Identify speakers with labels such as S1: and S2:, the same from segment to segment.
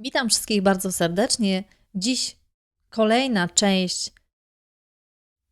S1: Witam wszystkich bardzo serdecznie. Dziś kolejna część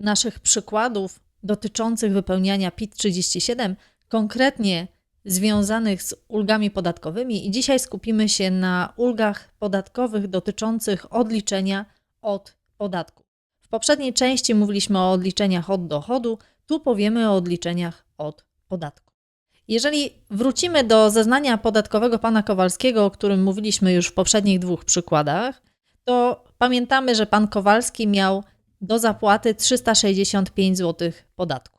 S1: naszych przykładów dotyczących wypełniania PIT 37, konkretnie związanych z ulgami podatkowymi i dzisiaj skupimy się na ulgach podatkowych dotyczących odliczenia od podatku. W poprzedniej części mówiliśmy o odliczeniach od dochodu, tu powiemy o odliczeniach od podatku. Jeżeli wrócimy do zeznania podatkowego pana Kowalskiego, o którym mówiliśmy już w poprzednich dwóch przykładach, to pamiętamy, że pan Kowalski miał do zapłaty 365 zł podatku.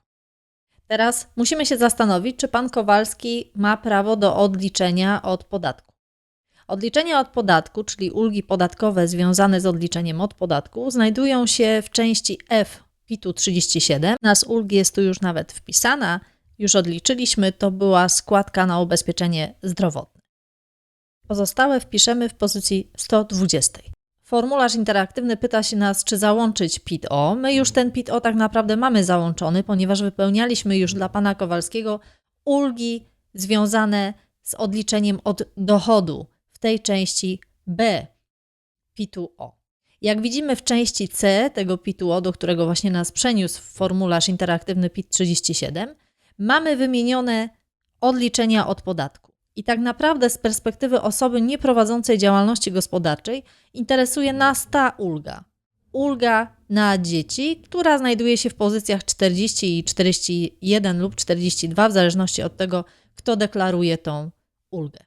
S1: Teraz musimy się zastanowić, czy pan Kowalski ma prawo do odliczenia od podatku. Odliczenia od podatku, czyli ulgi podatkowe związane z odliczeniem od podatku, znajdują się w części F PIT-u 37. Nas ulgi jest tu już nawet wpisana, już odliczyliśmy, to była składka na ubezpieczenie zdrowotne. Pozostałe wpiszemy w pozycji 120. Formularz interaktywny pyta się nas, czy załączyć PIT-O. My już ten PIT-O tak naprawdę mamy załączony, ponieważ wypełnialiśmy już dla pana Kowalskiego ulgi związane z odliczeniem od dochodu w tej części B PIT-O. Jak widzimy w części C tego PIT-O, do którego właśnie nas przeniósł formularz interaktywny PIT 37, mamy wymienione odliczenia od podatku. I tak naprawdę z perspektywy osoby nieprowadzącej działalności gospodarczej interesuje nas ta ulga. Ulga na dzieci, która znajduje się w pozycjach 40 i 41 lub 42, w zależności od tego, kto deklaruje tą ulgę.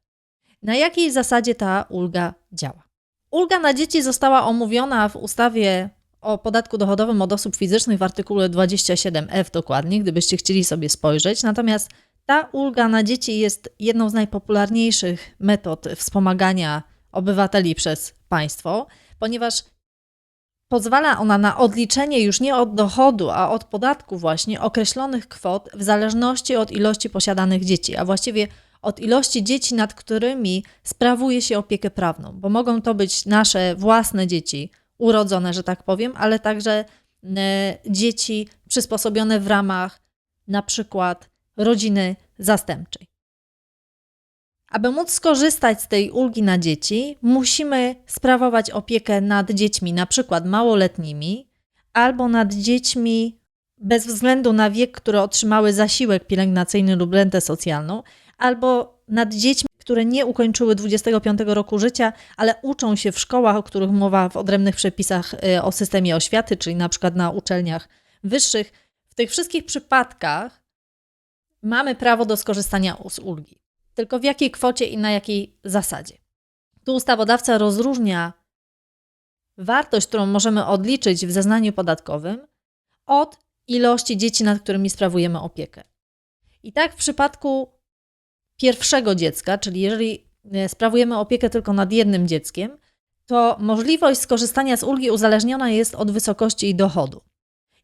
S1: Na jakiej zasadzie ta ulga działa? Ulga na dzieci została omówiona w ustawie o podatku dochodowym od osób fizycznych w artykule 27f dokładnie, gdybyście chcieli sobie spojrzeć. Natomiast ta ulga na dzieci jest jedną z najpopularniejszych metod wspomagania obywateli przez państwo, ponieważ pozwala ona na odliczenie już nie od dochodu, a od podatku właśnie określonych kwot w zależności od ilości posiadanych dzieci, a właściwie od ilości dzieci, nad którymi sprawuje się opiekę prawną, bo mogą to być nasze własne dzieci, urodzone, że tak powiem, ale także e, dzieci przysposobione w ramach na przykład rodziny zastępczej. Aby móc skorzystać z tej ulgi na dzieci, musimy sprawować opiekę nad dziećmi, na przykład małoletnimi, albo nad dziećmi bez względu na wiek, które otrzymały zasiłek pielęgnacyjny lub rentę socjalną, albo nad dziećmi, które nie ukończyły 25 roku życia, ale uczą się w szkołach, o których mowa w odrębnych przepisach y, o systemie oświaty, czyli na przykład na uczelniach wyższych. W tych wszystkich przypadkach mamy prawo do skorzystania z ulgi. Tylko w jakiej kwocie i na jakiej zasadzie? Tu ustawodawca rozróżnia wartość, którą możemy odliczyć w zeznaniu podatkowym od ilości dzieci, nad którymi sprawujemy opiekę. I tak w przypadku pierwszego dziecka, czyli jeżeli e, sprawujemy opiekę tylko nad jednym dzieckiem, to możliwość skorzystania z ulgi uzależniona jest od wysokości i dochodu.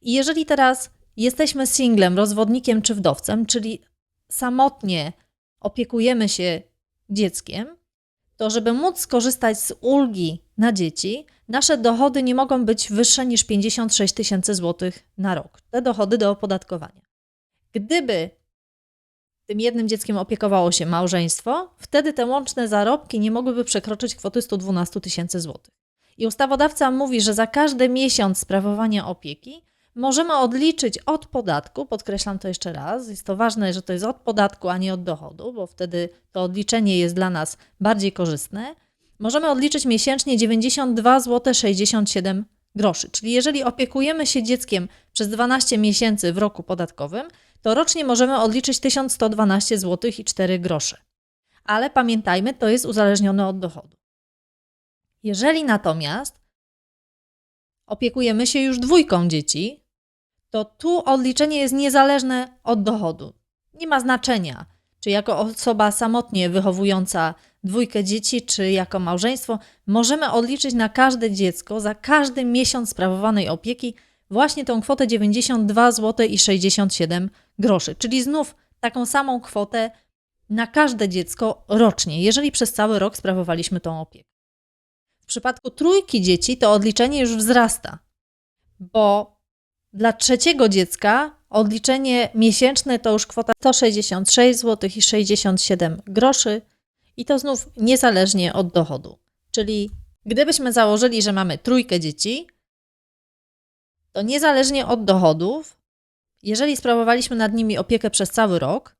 S1: I jeżeli teraz jesteśmy singlem, rozwodnikiem czy wdowcem, czyli samotnie opiekujemy się dzieckiem, to żeby móc skorzystać z ulgi na dzieci, nasze dochody nie mogą być wyższe niż 56 tysięcy złotych na rok. Te dochody do opodatkowania. Gdyby tym jednym dzieckiem opiekowało się małżeństwo, wtedy te łączne zarobki nie mogłyby przekroczyć kwoty 112 tysięcy złotych. I ustawodawca mówi, że za każdy miesiąc sprawowania opieki możemy odliczyć od podatku, podkreślam to jeszcze raz, jest to ważne, że to jest od podatku, a nie od dochodu, bo wtedy to odliczenie jest dla nas bardziej korzystne. Możemy odliczyć miesięcznie 92 zł 67 groszy. Czyli jeżeli opiekujemy się dzieckiem przez 12 miesięcy w roku podatkowym, to rocznie możemy odliczyć 1112 zł i 4 grosze. Ale pamiętajmy, to jest uzależnione od dochodu. Jeżeli natomiast opiekujemy się już dwójką dzieci, to tu odliczenie jest niezależne od dochodu. Nie ma znaczenia, czy jako osoba samotnie wychowująca dwójkę dzieci, czy jako małżeństwo, możemy odliczyć na każde dziecko za każdy miesiąc sprawowanej opieki właśnie tą kwotę 92 zł i 67 groszy, czyli znów taką samą kwotę na każde dziecko rocznie, jeżeli przez cały rok sprawowaliśmy tą opiekę. W przypadku trójki dzieci to odliczenie już wzrasta, bo dla trzeciego dziecka odliczenie miesięczne to już kwota 166 zł i 67 groszy i to znów niezależnie od dochodu. Czyli gdybyśmy założyli, że mamy trójkę dzieci, to niezależnie od dochodów, jeżeli sprawowaliśmy nad nimi opiekę przez cały rok,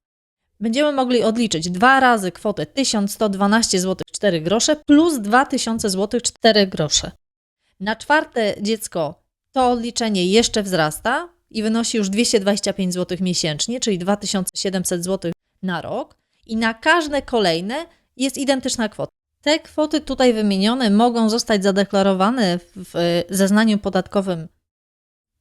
S1: będziemy mogli odliczyć dwa razy kwotę 1112 zł 4 grosze plus 2000 zł 4 grosze. Na czwarte dziecko to odliczenie jeszcze wzrasta i wynosi już 225 zł miesięcznie, czyli 2700 zł na rok, i na każde kolejne jest identyczna kwota. Te kwoty tutaj wymienione mogą zostać zadeklarowane w zeznaniu podatkowym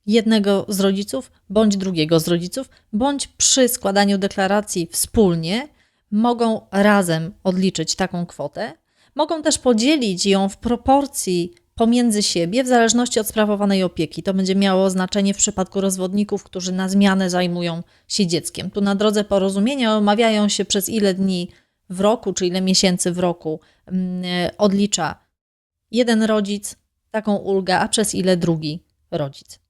S1: jednego z rodziców bądź drugiego z rodziców, bądź przy składaniu deklaracji wspólnie mogą razem odliczyć taką kwotę. Mogą też podzielić ją w proporcji pomiędzy siebie w zależności od sprawowanej opieki. To będzie miało znaczenie w przypadku rozwodników, którzy na zmianę zajmują się dzieckiem. Tu na drodze porozumienia omawiają się przez ile dni w roku, czy ile miesięcy w roku mm, odlicza jeden rodzic taką ulgę, a przez ile drugi rodzic.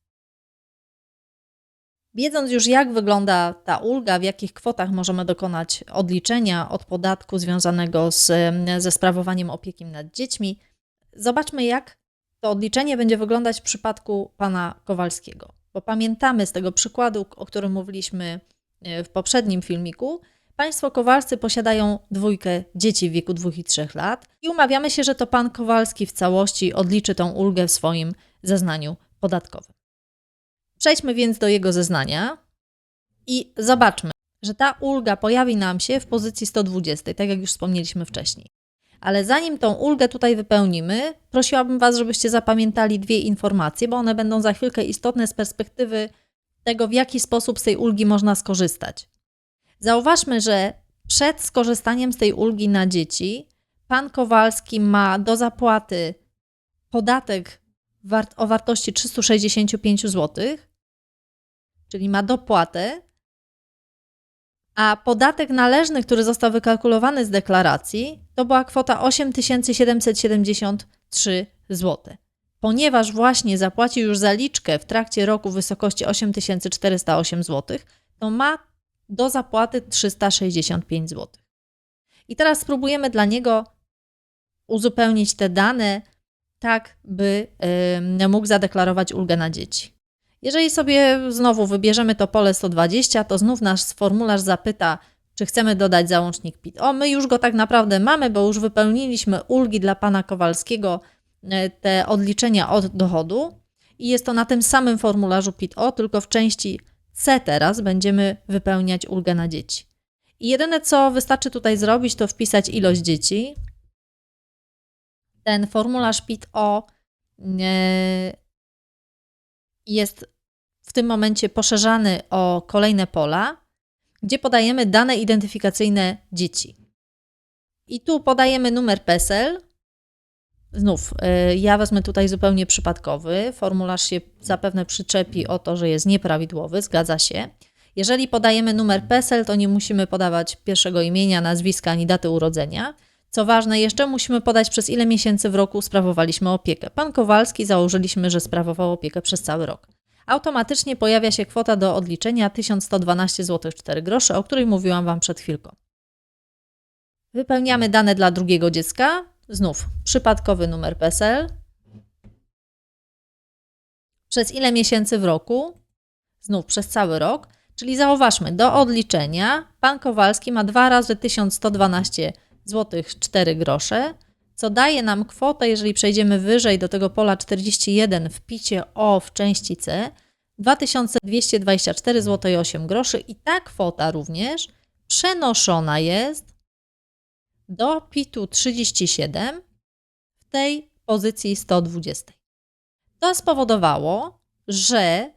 S1: Wiedząc już, jak wygląda ta ulga, w jakich kwotach możemy dokonać odliczenia od podatku związanego z, ze sprawowaniem opieki nad dziećmi, zobaczmy, jak to odliczenie będzie wyglądać w przypadku pana Kowalskiego. Bo pamiętamy z tego przykładu, o którym mówiliśmy e, w poprzednim filmiku, państwo Kowalscy posiadają dwójkę dzieci w wieku 2 i 3 lat i umawiamy się, że to pan Kowalski w całości odliczy tą ulgę w swoim zeznaniu podatkowym. Przejdźmy więc do jego zeznania i zobaczmy, że ta ulga pojawi nam się w pozycji 120, tak jak już wspomnieliśmy wcześniej. Ale zanim tą ulgę tutaj wypełnimy, prosiłabym Was, żebyście zapamiętali dwie informacje, bo one będą za chwilkę istotne z perspektywy tego, w jaki sposób z tej ulgi można skorzystać. Zauważmy, że przed skorzystaniem z tej ulgi na dzieci, pan Kowalski ma do zapłaty podatek o wartości 365 zł, czyli ma dopłatę, a podatek należny, który został wykalkulowany z deklaracji, to była kwota 8773 zł. Ponieważ właśnie zapłacił już zaliczkę w trakcie roku w wysokości 8408 zł, to ma do zapłaty 365 zł. I teraz spróbujemy dla niego uzupełnić te dane tak, by mógł zadeklarować ulgę na dzieci. Jeżeli sobie znowu wybierzemy to pole 120, to znów nasz formularz zapyta, czy chcemy dodać załącznik PIT. O, my już go tak naprawdę mamy, bo już wypełniliśmy ulgi dla pana Kowalskiego, e, te odliczenia od dochodu i jest to na tym samym formularzu PIT-O, tylko w części C teraz będziemy wypełniać ulgę na dzieci. I jedyne, co wystarczy tutaj zrobić, to wpisać ilość dzieci. Ten formularz PIT-O e, jest w tym momencie poszerzany o kolejne pola, gdzie podajemy dane identyfikacyjne dzieci. I tu podajemy numer PESEL. Znów, y, ja wezmę tutaj zupełnie przypadkowy. Formularz się zapewne przyczepi o to, że jest nieprawidłowy, zgadza się. Jeżeli podajemy numer PESEL, to nie musimy podawać pierwszego imienia, nazwiska ani daty urodzenia. Co ważne, jeszcze musimy podać przez ile miesięcy w roku sprawowaliśmy opiekę. Pan Kowalski założyliśmy, że sprawował opiekę przez cały rok. Automatycznie pojawia się kwota do odliczenia 1112 zł 4 grosze, o której mówiłam Wam przed chwilką. Wypełniamy dane dla drugiego dziecka. Znów przypadkowy numer PESEL. Przez ile miesięcy w roku? Znów przez cały rok. Czyli zauważmy, do odliczenia pan Kowalski ma 2 razy 1112 zł 4 grosze, co daje nam kwotę, jeżeli przejdziemy wyżej do tego pola 41 w picie O w części C, 2224 zł 8 groszy i ta kwota również przenoszona jest do PIT-u 37 w tej pozycji 120. To spowodowało, że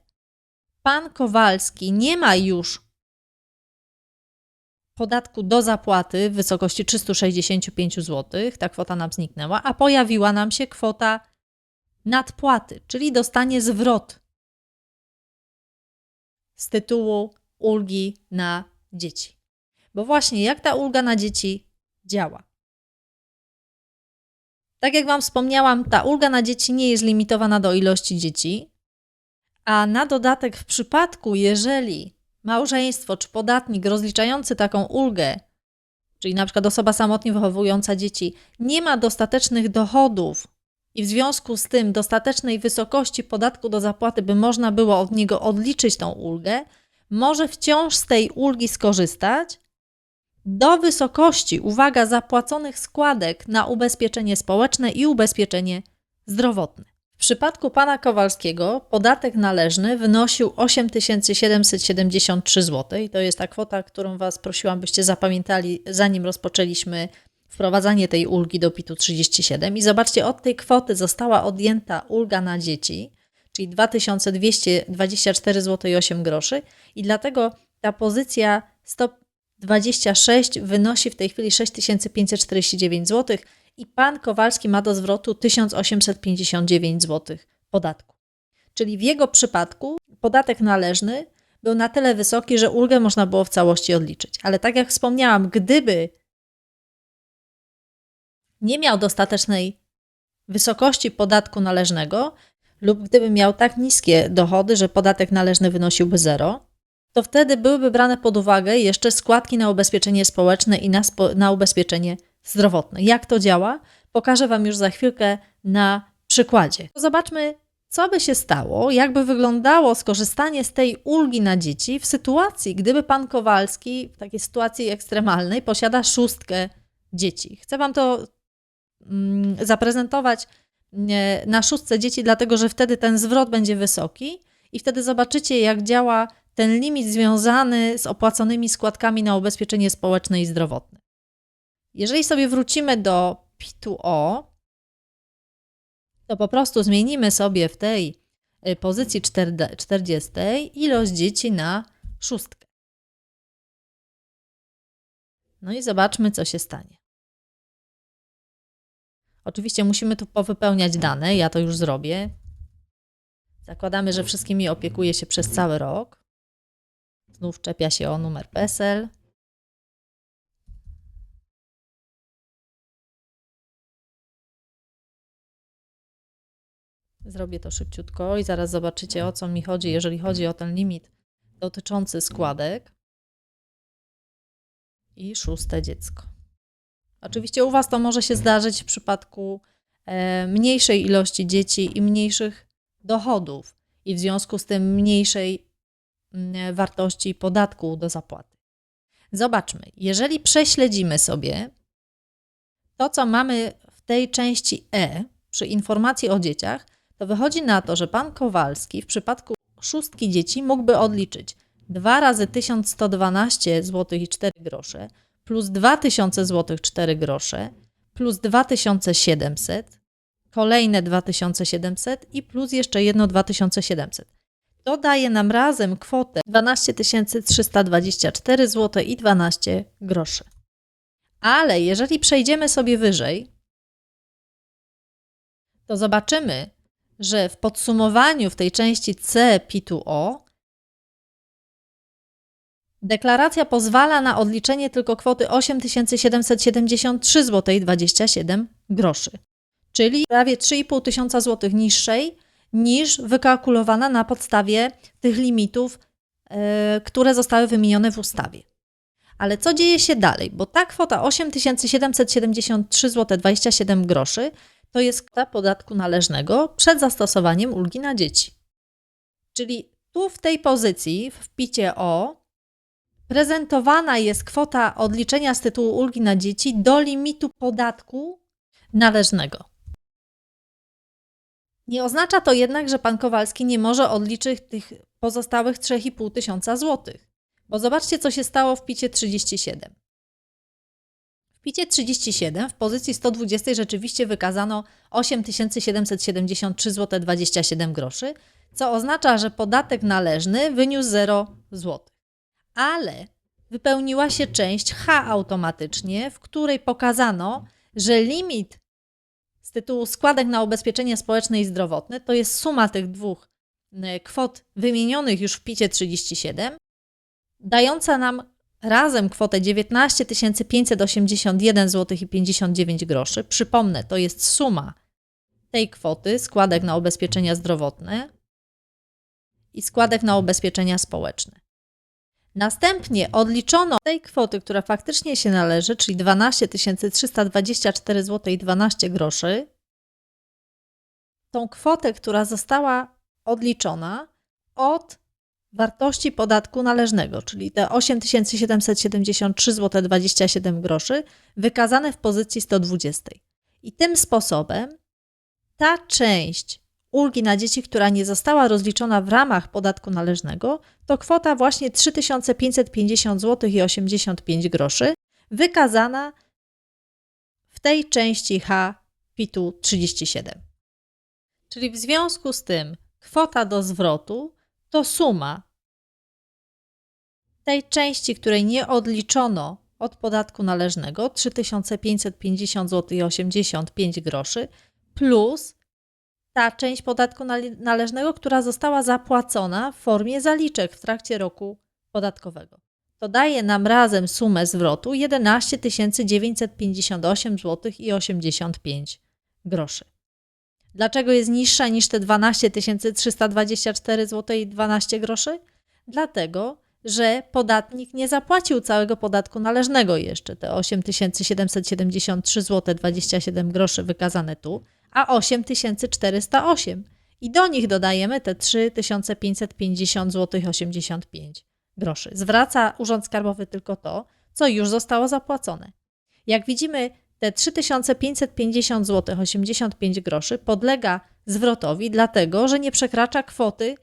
S1: pan Kowalski nie ma już podatku do zapłaty w wysokości 365 zł, ta kwota nam zniknęła, a pojawiła nam się kwota nadpłaty, czyli dostanie zwrot z tytułu ulgi na dzieci. Bo właśnie jak ta ulga na dzieci działa? Tak jak Wam wspomniałam, ta ulga na dzieci nie jest limitowana do ilości dzieci, a na dodatek w przypadku, jeżeli małżeństwo czy podatnik rozliczający taką ulgę czyli na przykład osoba samotnie wychowująca dzieci, nie ma dostatecznych dochodów i w związku z tym dostatecznej wysokości podatku do zapłaty, by można było od niego odliczyć tą ulgę, może wciąż z tej ulgi skorzystać do wysokości, uwaga, zapłaconych składek na ubezpieczenie społeczne i ubezpieczenie zdrowotne. W przypadku pana Kowalskiego podatek należny wynosił 8773 zł. I to jest ta kwota, którą Was prosiłam, byście zapamiętali, zanim rozpoczęliśmy wprowadzanie tej ulgi do PIT-u 37. I zobaczcie, od tej kwoty została odjęta ulga na dzieci, czyli 2224 zł i 8 groszy. I dlatego ta pozycja 126 wynosi w tej chwili 6549 zł i pan Kowalski ma do zwrotu 1859 zł podatku. Czyli w jego przypadku podatek należny był na tyle wysoki, że ulgę można było w całości odliczyć. Ale tak jak wspomniałam, gdyby nie miał dostatecznej wysokości podatku należnego, lub gdyby miał tak niskie dochody, że podatek należny wynosiłby zero, to wtedy byłyby brane pod uwagę jeszcze składki na ubezpieczenie społeczne i na, na ubezpieczenie zdrowotne. Jak to działa? Pokażę Wam już za chwilkę na przykładzie. Zobaczmy, co by się stało, jakby wyglądało skorzystanie z tej ulgi na dzieci w sytuacji, gdyby pan Kowalski w takiej sytuacji ekstremalnej posiada szóstkę dzieci. Chcę Wam to mm, zaprezentować na szóstce dzieci, dlatego że wtedy ten zwrot będzie wysoki i wtedy zobaczycie, jak działa ten limit związany z opłaconymi składkami na ubezpieczenie społeczne i zdrowotne. Jeżeli sobie wrócimy do P2O, to po prostu zmienimy sobie w tej y, pozycji 40 ilość dzieci na szóstkę. No i zobaczmy, co się stanie. Oczywiście musimy tu powypełniać dane, ja to już zrobię. Zakładamy, że wszystkimi opiekuje się przez cały rok. Znów czepia się o numer PESEL. Zrobię to szybciutko i zaraz zobaczycie o co mi chodzi, jeżeli chodzi o ten limit dotyczący składek. I szóste dziecko. Oczywiście u Was to może się zdarzyć w przypadku e, mniejszej ilości dzieci i mniejszych dochodów i w związku z tym mniejszej mm, wartości podatku do zapłaty. Zobaczmy, jeżeli prześledzimy sobie to, co mamy w tej części E przy informacji o dzieciach, to wychodzi na to, że pan Kowalski w przypadku szóstki dzieci mógłby odliczyć 2 razy 1112 zł i 4 grosze plus 2000 zł 4 grosze plus 2700, kolejne 2700 i plus jeszcze jedno 2700. To daje nam razem kwotę 12 324 zł i 12 groszy. Ale jeżeli przejdziemy sobie wyżej, to zobaczymy, że w podsumowaniu w tej części C P2O deklaracja pozwala na odliczenie tylko kwoty 8773 zł 27 groszy, czyli prawie 3,5 tysiąca złotych niższej niż wykalkulowana na podstawie tych limitów, yy, które zostały wymienione w ustawie. Ale co dzieje się dalej? Bo ta kwota 8773 zł 27 groszy to jest kwota podatku należnego przed zastosowaniem ulgi na dzieci. Czyli tu w tej pozycji, w picie O, prezentowana jest kwota odliczenia z tytułu ulgi na dzieci do limitu podatku należnego. Nie oznacza to jednak, że pan Kowalski nie może odliczyć tych pozostałych 3,5 tysiąca złotych. Bo zobaczcie, co się stało w picie 37 picie 37 w pozycji 120 rzeczywiście wykazano 8773 zł 27 groszy, co oznacza, że podatek należny wyniósł 0 zł. Ale wypełniła się część H automatycznie, w której pokazano, że limit z tytułu składek na ubezpieczenie społeczne i zdrowotne to jest suma tych dwóch e, kwot wymienionych już w picie 37, dająca nam razem kwotę 19 581 zł i 59 groszy. Przypomnę, to jest suma tej kwoty składek na ubezpieczenia zdrowotne i składek na ubezpieczenia społeczne. Następnie odliczono tej kwoty, która faktycznie się należy, czyli 12 324 zł i 12 groszy, tą kwotę, która została odliczona od wartości podatku należnego, czyli te 8773 zł 27 groszy wykazane w pozycji 120. I tym sposobem ta część ulgi na dzieci, która nie została rozliczona w ramach podatku należnego, to kwota właśnie 3550 zł i 85 groszy, wykazana w tej części H PIT-u 37. Czyli w związku z tym kwota do zwrotu to suma tej części, której nie odliczono od podatku należnego 3550 zł i 85 groszy plus ta część podatku należnego, która została zapłacona w formie zaliczek w trakcie roku podatkowego. To daje nam razem sumę zwrotu 11 958 zł i 85 groszy. Dlaczego jest niższa niż te 12 324 zł i 12 groszy? Dlatego, że podatnik nie zapłacił całego podatku należnego jeszcze, te 8773 zł 27 groszy wykazane tu, a 8408 i do nich dodajemy te 3550 zł 85 groszy. Zwraca Urząd Skarbowy tylko to, co już zostało zapłacone. Jak widzimy, te 3550 zł 85 groszy podlega zwrotowi, dlatego że nie przekracza kwoty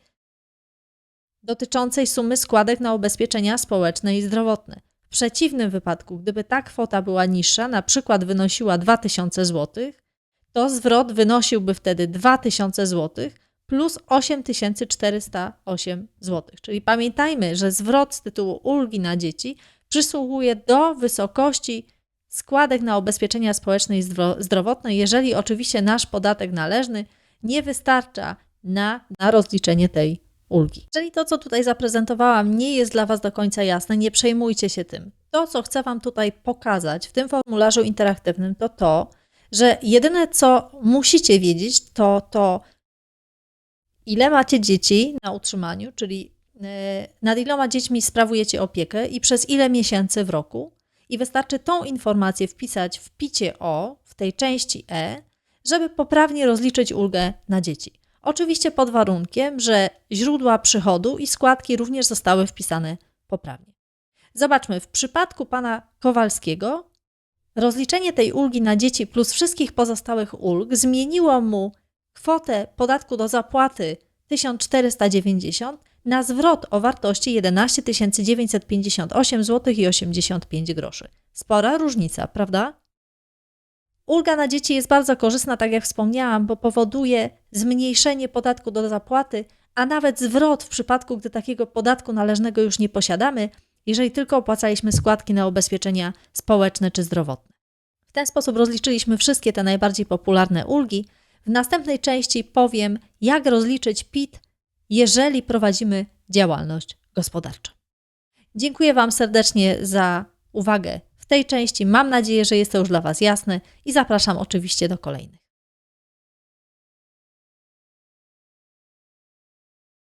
S1: dotyczącej sumy składek na ubezpieczenia społeczne i zdrowotne. W przeciwnym wypadku, gdyby ta kwota była niższa, na przykład wynosiła 2000 zł, to zwrot wynosiłby wtedy 2000 zł plus 8408 zł. Czyli pamiętajmy, że zwrot z tytułu ulgi na dzieci przysługuje do wysokości składek na ubezpieczenia społeczne i zdrowotne, jeżeli oczywiście nasz podatek należny nie wystarcza na, na rozliczenie tej ulgi. Jeżeli to, co tutaj zaprezentowałam, nie jest dla Was do końca jasne, nie przejmujcie się tym. To, co chcę Wam tutaj pokazać w tym formularzu interaktywnym, to to, że jedyne, co musicie wiedzieć, to to, ile macie dzieci na utrzymaniu, czyli e, nad iloma dziećmi sprawujecie opiekę i przez ile miesięcy w roku. I wystarczy tą informację wpisać w picie O w tej części E, żeby poprawnie rozliczyć ulgę na dzieci. Oczywiście pod warunkiem, że źródła przychodu i składki również zostały wpisane poprawnie. Zobaczmy, w przypadku pana Kowalskiego rozliczenie tej ulgi na dzieci plus wszystkich pozostałych ulg zmieniło mu kwotę podatku do zapłaty 1490 na zwrot o wartości 11 958 zł i 85 groszy. Spora różnica, prawda? Ulga na dzieci jest bardzo korzystna, tak jak wspomniałam, bo powoduje zmniejszenie podatku do zapłaty, a nawet zwrot w przypadku, gdy takiego podatku należnego już nie posiadamy, jeżeli tylko opłacaliśmy składki na ubezpieczenia społeczne czy zdrowotne. W ten sposób rozliczyliśmy wszystkie te najbardziej popularne ulgi. W następnej części powiem, jak rozliczyć PIT, jeżeli prowadzimy działalność gospodarczą. Dziękuję Wam serdecznie za uwagę tej części. Mam nadzieję, że jest to już dla Was jasne i zapraszam oczywiście do kolejnych.